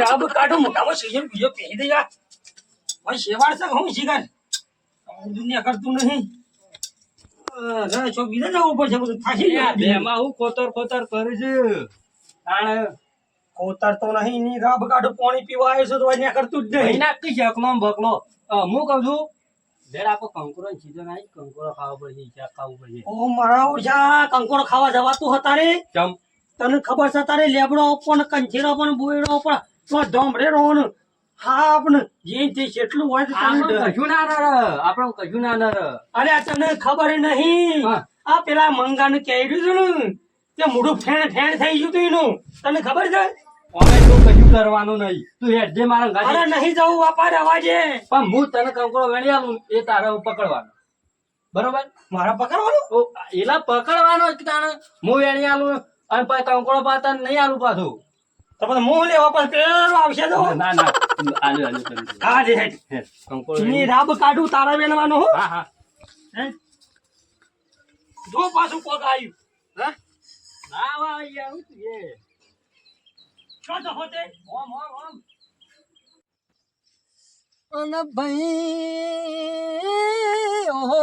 રાબ કાઢો મોટામાં સીઝન બીજો પહેરી દે યાર ભાઈ શેવાળ હું શીખર દુનિયા કરતું નહીં અરે બીજા જવું પડશે બધું થાકી ગયા હું કોતર કોતર કરું છું કોતર તો નહીં ની રાબ કાઢો પાણી પીવા આવ્યો છે તો અહીંયા કરતું જ નહીં. મહિના કઈ શકલો ને બકલો હું કહું છું બેડ આપો કંકુરો સીઝન આવી કંકુરો ખાવા પડશે શાક ખાવું પડશે. ઓ મારા ઓછા કંકોડો ખાવા જવાતું હતા રે? ચમ. તને ખબર છે તારે લેબડો પણ કંચેરો પણ બોયડો પણ તો ઢોંભળેરો ને હા પણ જે તે જેટલું હોય તો તને કશું ના નર આપણું કશું ના નર. અરે આ તને ખબર નહીં. હા. આ પેલા મંગાને કહેર્યું હતું ને તે મોઢું ફેણ ફેણ થઈ ગયું તું એનું. તને ખબર છે? અમે તો કશું કરવાનું નહીં. તું હેડ જે મારા અરે નહીં જવું બાપા રવાજે પણ હું તને કંકુરો વેણી આલું એ તારે પકડવાનો. બરોબર? મારા પકડવાનું? એલા પકડવાનો જ તાણે. હું વેણી આલું અને પછી કંકુરો પાતા નહીં આલું પાછું. તો પછી મોં લેવા પણ પેલો આવશે તો? ના ના આલુ આલુ હા રે હેડ. હેડ, ની રાબ કાઢું તારા હા. હા જો પાછું પગ આવ્યું હા? ના વા આવું તું એ. હોતે ઓમ ઓમ ઓમ અને ભાઈ ઓહો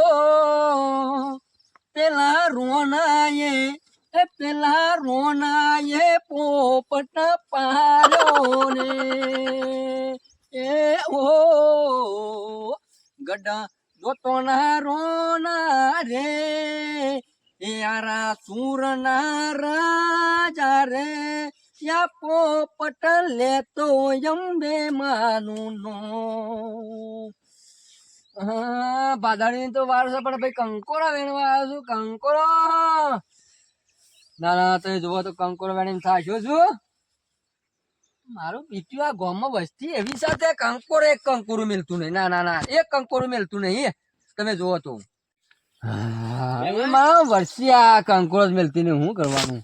પેલા રોનાએ એ પેલા રોનાએ પોપટ પાર્યો ને હા બાધાડી તો વાર છે પણ ભાઈ કંકોડા વેણવા આવ્યો છું કંકોડો ના ના તો જોવો તો કંકોરો વેણીને થાશ્યો છું. મારું બીજું આ ગામમાં વસ્તી એવી સાથે કંકોર એક કંકોરું મેલતું નહીં. ના ના ના એક કંકોડું મેલતું નહીં તમે જુઓ તો. મારા વર્ષી આ કંકોર જ મેલતી નહીં. શું કરવાનું?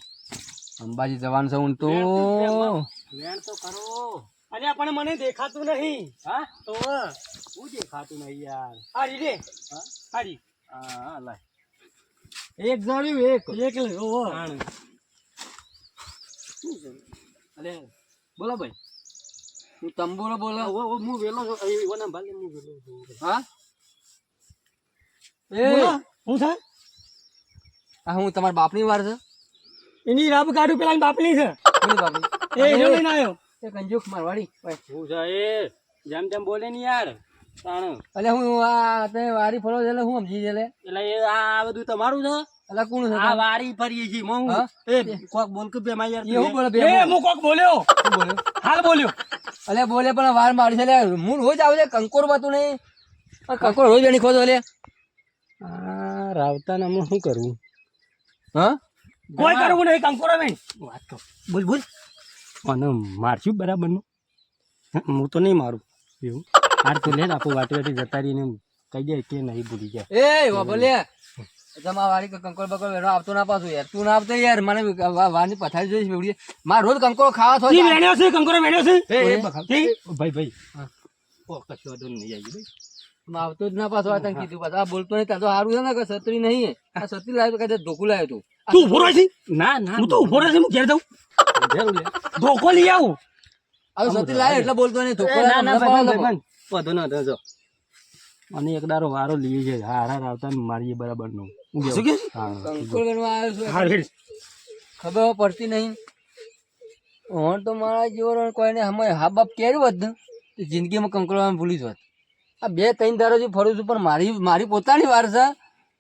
અંબાજી જવાનું છે હું તો વેણ તો કરો. અરે પણ મને દેખાતું નહીં. હા? તો હું. દેખાતું નહીં યાર. હારી રે? હારી. હા લાય. એક જણ્યું એક. એક. તાણે. શું બોલો ભાઈ. હું તંબુરો બોલો. ઓ, ઓ, હું વેલો છું. એ, ઓના ભાલે હું વેલો હા? એ હું છે? આ હું તમારા બાપની વાર છે? એની રાબ કાઢું પેલા બાપની છે. એ લઈને આવ્યો. એ કંજુક મારવાડી હું શું જેમ તેમ બોલે ને યાર તાણ. એટલે હું આ તે વારી ફરો છે એટલે હું સમજી છે એટલે એ આ બધું તમારું છે? એટલે કોણ છે આ વારી ફરીએ છીએ હું. એ કોક બોલ કે બે યાર એ હું બોલે બે એ હું કોક બોલ્યો. બોલ્યો હાલ બોલ્યો. અલે બોલે પણ વાર મારી છે એટલે હું રોજ આવું છે કંકોર બાતું નહીં. કંકોર રોજ એની ખોદો એટલે આ રાવતા ને હમણાં શું કરવું? હા? કોઈ કરવું નહીં કંકોર બેન વાત તો. બોલ બોલ. અને મારશું બરાબરનું. હું તો નહીં મારું. એવું. હાર તો લે આપો વાટી જતા રહીને કહી દે કે નહીં ભૂલી જાય એ બોલે. તમારા વાળી કંકોળ બકોળ વેરો આવતો ના પાછું યાર. તું ના આવતો યાર. મને વાની પથારી જોઈશ બેવડી માર રોજ કંકોળ ખાવા ઈ થોય વેણ્યો છે? કંકોળ વેણ્યો છે? એ, ભાઈ ભાઈ. ઓ કશો વાંધો નહીં આવી ભાઈ. આવતો જ ના પાછો આ તને કીધું પાછું. આ બોલતો નહીં તાર તો સારું છે ને કે સત્રી નહીં આ સત્રી લાવ્યો કદાચ ધોકું લાવ્યો તું. તું ઊભો રહેશે ના ના હું તો ઊભો રહેશે હું ઘેર જાઉં. ધોકો લઈ આવું. આ સતી લાય એટલે બોલતો નહીં ધોકો ના ના ભાઈ. વાંધો ના થયો અને એક દારો વારો લીએ છે. હાર હાર આવતા ને મારીએ બરાબરનું શું કે? કંકોર બનવા આવ્યો છું. ખબર પડતી નહીં. હોણ તો મારા જેવો કોઈને હમે હા બાપ કેર્યું હોત ને જિંદગીમાં કંકડવાનું ભૂલી જ હોત. આ બે ત્રણ જે ફરું છું પણ મારી મારી પોતાની વાર છે.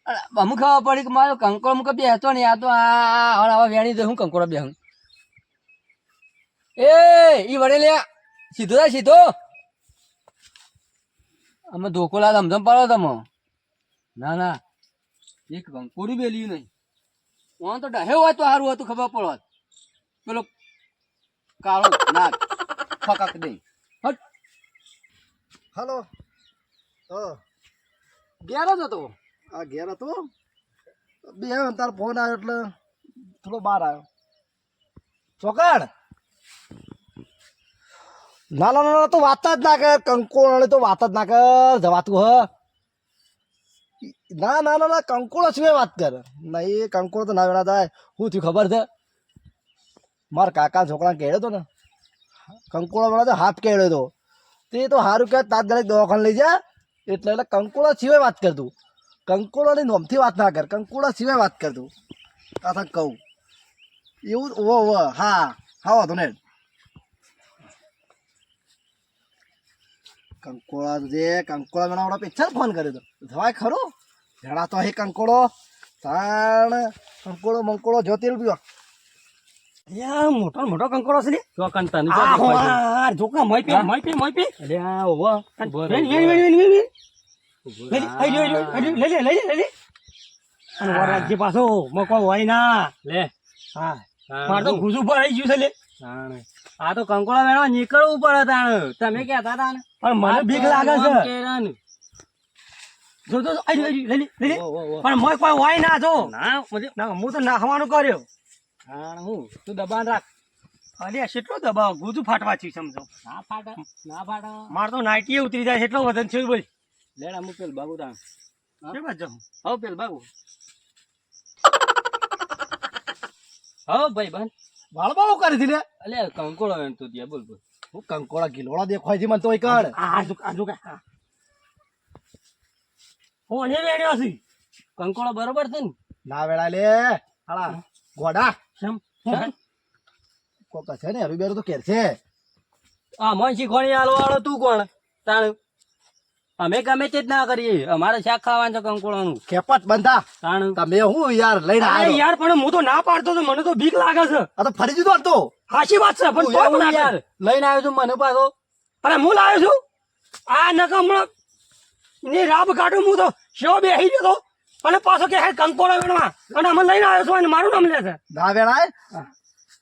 અમુક ખબર પડી કે મારો કંકોડો અમુક બેસતો નહીં આ તો આ હવે આવા વેણી દે હું કંકોડો બેહું. એ ઈ વડે લે સીધો થાય સીધો. અમે ધોકો લા ધમધમ પાડો તમે. ના ના. એક કંકોડી બેલ્યું નહીં. હું તો ડહે હોય તો સારું હતું ખબર પડત. પેલો કાળો નાગ ફકાક દે હટ. હલો. હા. ઘેર જ હતો. આ ઘેર હતો. બે તાર ફોન આવ્યો એટલે થોડો બહાર આવ્યો. ચોકડ? ના ના ના ના, તો વાત જ ના કર. કંકોળ તો વાત જ ના કર. જવાતું હ. ના ના ના ના કંકોળો સિવાય વાત કર. ના એ કંકોળો તો ના વેળા થાય. શું થયું ખબર છે? મારા કાકા છોકરા કહેડ્યો તો ને? કંકોળો વેળા તો હાથ કહેડ્યો તો. તે તો સારું કે દરેક દવાખાને લઈ જા. એટલે એટલે કંકોળો સિવાય વાત કર તું કંકોળોની નોમથી વાત ના કર કંકોળો સિવાય વાત કર તું. કાથા કહું. એવું ઓ ઓ હા હા વાંધો ને કંકોળા જે કંકોળા બનાવડા પેચ્છા ફોન કર્યો તો. જવાય ખરો? ભેળા તો હે કંકોળો તાણ કંકોળો મંકોળો જોતી પીવા યા મોટો મોટો કંકોળો છે ને. જો મોય પે મય પે મય પે અરે આ વેણ વેણ વેણ વેણ. લે લઈ લે લઈ લે લઈ લે અને વરાજી પાછો મકો હોય ના. લે. હા. તાણ. તો હું. ગુજુ પર આવી ગયું છે લે. આ તો કંકોળા મેળવા નીકળવું પડે તાણ. તમે કહેતા હતા ને? પણ મને બીક લાગે છે. જો લઈ લે લઈ લે. પણ મોય કોઈ હોય ના જો. ના હું તો નાખવાનું કર્યો. તાણ હું? તું દબાણ રાખ. અરે કેટલો દબાવ? ગુજુ ફાટવા છે સમજો. ના ફાટા ના ફાટા. માર તો નાઇટી ઉતરી જાય એટલો વજન છે બોલ. લેડ અમુક પેલ બાગુ તાણ કે બાજુ હવ પેલ બાગુ હવ ભાઈ બન વાળ બહુ કરી હતી અલે અલે કંકોડો તું ત્યાં બોલ બોલ હું કંકોળા ગિલોળા દેખાય છે મને તો કર આજુ આજુ કા હું ને વેણ્યો છું કંકોડો બરોબર છે ને ના વેળા લે હાલા ગોડા શેમ કોકા છે ને હરું બેરું તો કેર છે આ મંશી ખોણી આલો આલો તું કોણ તાણ અમે ગમે તે જ ના કરીએ. અમારે શાક ખાવાનું છે કંકોળાનું. ખેપટ બંધા. તાણ? તમે હું યાર લઈને આવ્યો. યાર પણ હું તો ના પાડતો તો મને તો બીક લાગે છે. આ તો ફરી દીધો હતો. સાચી વાત છે પણ તો પણ યાર લઈને આવ્યો છું મને પાછો. અરે હું લાવ્યો છું? આ નકમ ને રાબ કાઢું હું તો શો બેહી જતો અને પાછો કે હે કંકોડો વેણવા. અને અમે લઈને આવ્યો છું અને મારું નામ લે છે. ના વેણાય.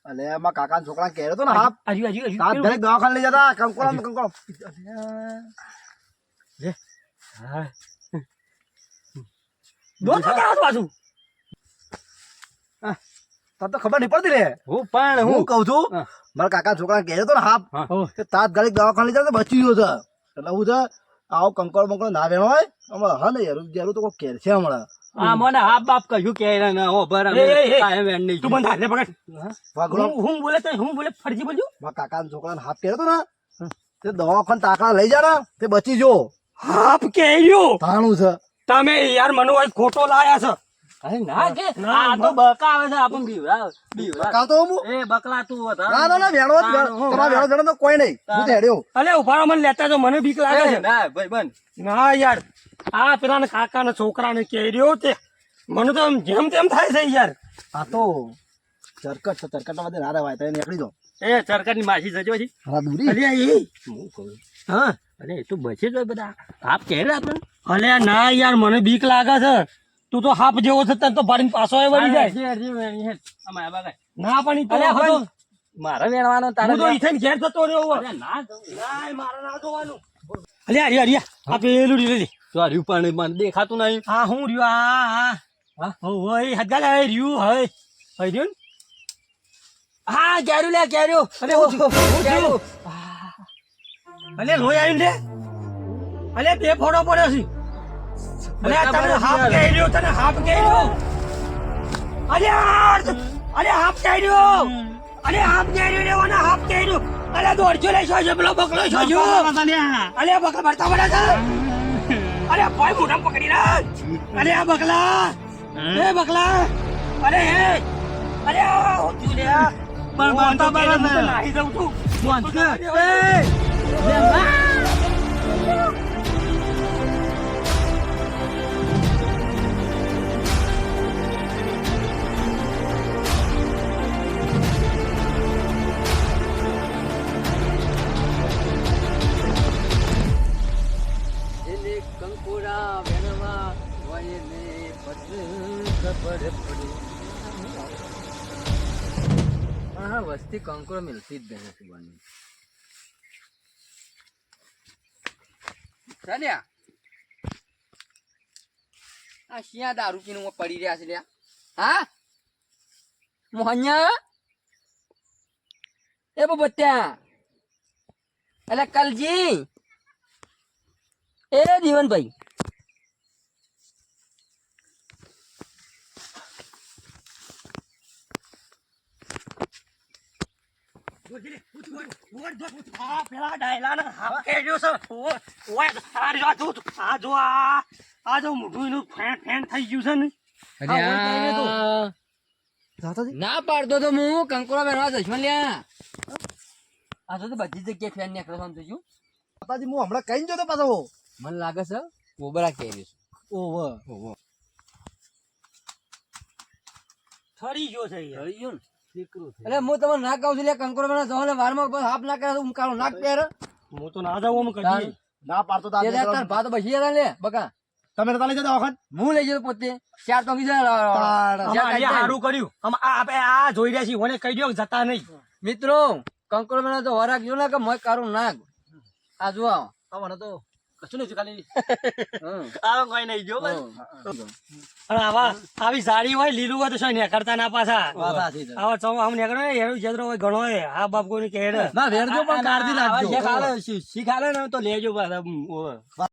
અલે એમાં કાકા છોકરા કહેતો ને હા. હજુ હજુ હજુ દવાખાને લઈ જતા કંકોળા. ને કંકોળા દો તો કરાવો પાછું? તને તો ખબર નહીં પડતી રે. હું પણ હું. હું કહું છું મારા કાકા છોકરા તો ને હાપ કે તાત્કાલિક દવાખાને લઈ તો બચી ગયો છે. એટલે હું છે આવો કંકોળ બંકોળ ના વેણો હોય હમણાં હા ને યાર જરૂર તો કોઈ કેર છે હમણાં. આ મને હાફ બાપ કહ્યું કે ના હો બર એ, એ, એ. કાયમ વેણ નહીં તું બંધ હાથ પકડ. હું. હું બોલે તો હું બોલે ફરજી બોલ્યો મારા કાકા છોકરાને હાથ પહેર્યો તો ને તે દવાખાને તાકડા લઈ જા ને તે બચી જો હાફ કે રહ્યો તાણું છે. તમે યાર મને આજ ખોટો લાયા છે. અરે ના કે આ તો બકા આવે છે આપણ બીવરા બીવરા કા તો હું? એ બકલા તું હતા ના ના ના વેણો જ તમારા વેણો વેણો તો કોઈ નહીં. હું તો હેડ્યો. અલે ઉભારો મને લેતા જો મને બીક લાગે છે. ના ભાઈ બન ના યાર. આ પેલા કાકા ના છોકરા ને રહ્યો તે. મને તો જેમ તેમ થાય છે યાર. આ તો ચરકટ છે ચરકટમાં બધે ના રહેવાય તો નીકળી દો એ સરકારની માસી જજો હજી. હા દૂરી. અલે એ. હું કહું? હા. અરે એ તો બચે હોય બધા. હાફ કે આપણે અલે ના યાર મને બીક લાગે છે. તું તો હાફ જેવો છે તને તો ભાડીને પાછો એ વળી જાય. ના પણ તો અરે હું મારે વેણવાનો તારે તો ઈથે ઘેર જતો રહ્યો હોત. અરે ના ના મારે ના જોવાનું. અલે અરે અરે આ પેલું રહ્યું લે ચોર્યું પણ મને દેખાતું નહીં? હા હું રહ્યું આ હા? હો. હોય હદગાલ આ રહ્યું હોય હોય રહ્યું હા કેર્યું લે કેર્યું અરે હું થયું? હું? અલે લોહી આવી લે. અલે બે ફોડો પડ્યો છે. અલે તને હાફ કે રહ્યો તને હાફ કે રહ્યો અલે અલે હાફ કે રહ્યો અલે હાફ કહી રહ્યો રે ઓને હાફ કહી રહ્યો અલે દોડજો લે છો પેલો બકલો છો જો અલે બકલા ભરતા પડે છે. અલે ભાઈ મોઢા પકડી રાખ. અલે આ બકલા. એ બકલા. અરે હે. અરે આ લે પણ બાંધતા બાંધતા હું તો નાહી જાઉં છું. એ. કંકુડા વેણવા હોય ને પછી ખબર પડે. હા વસ્તી કંકુડો મિલતી જ નહીં ચાલ્યા આ શિયા દારૂ પીને પડી રહ્યા છે લ્યા. હા? મોહન્યા એ બત્યા એટલે કલજી. એ જીવનભાઈ. આ પેલા ડાયલાને હાફ કેડ્યો છે. ઓય, ઓય, આ. જો આ આ જો આ આ જો મોઢું એનું ફેણ ફેણ થઈ ગયું છે ને અરે. ના પાડતો તો હું કંકોડા બેરવા જઈશ લ્યા. આ તો બધી જગ્યાએ ફેન નીકળે છે આમ તો શું હું હમણાં કઈ જોતો પાછો. મને લાગે છે કોબરા કેરી છે. ઓવ ઠરી ગયો છે યાર. એટલે હું તમને ના કહું છું કંકોર કંકોડો જવાને વારમાં હાફ ના કરે હું કાળો નાક પહેર. હું તો ના જાઉં હું કદી ના પાડતો તાર ભાત બસી જતા લે બકા. તમે નતા લઈ જતા વખત? હું લઈ જતો પોતે. ચાર તો હારું કર્યું. આમ આ આપણે આ જોઈ રહ્યા છીએ મને કહી દો કે જતા નહીં. મિત્રો કંકોર બેનવા તો વરાક જો ને કે મય કારું નાક. આ જો આવો. મને તો કશું નહીં ખાલી હમ. આ કોઈ નહીં જો પણ આવા આવી સારી હોય લીલું હોય તો શું કરતા ના પાછા. આવા ચો આમ નીકળે ને એનું જેતરો હોય ઘણો હોય આ બાપ કોઈને કહે ના વેરજો પણ કાઢી નાખજો. શીખ આલે ને તો લેજો પાછા.